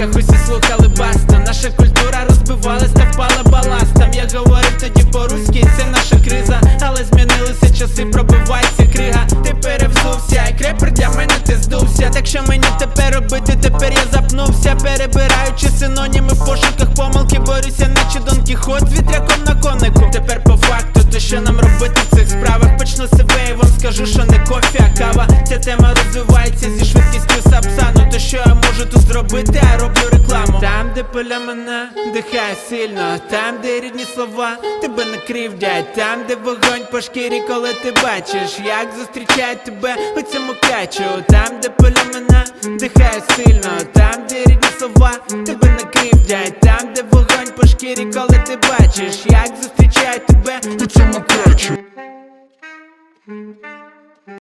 наушниках усі слухали баста Наша культура розбивалась та впала баластом. Я говорив тоді по-руськи, це наша криза. Але змінилися часи, пробивається крига. Ти перевзувся, як репер для мене ти здувся. Так що мені тепер робити, тепер я запнувся. Перебираючи синоніми в пошуках помилки Борюся, наче Дон Кіхот вітряком на конику. Тепер по факту, то що нам робити в цих справах? Почну себе і вам скажу, що не кофі, а кава. Ця тема розвивається зі швидкістю де роблю рекламу. Там, де пиля мене, дихає сильно, там, де рідні слова, тебе не кривдять, там, де вогонь по шкірі, коли ти бачиш, як зустрічають тебе у цьому качу Там, де пиля мене, дихає сильно, там, де рідні слова, тебе не кривдять, там, де вогонь по шкірі, коли ти бачиш, як зустрічають тебе у цьому качу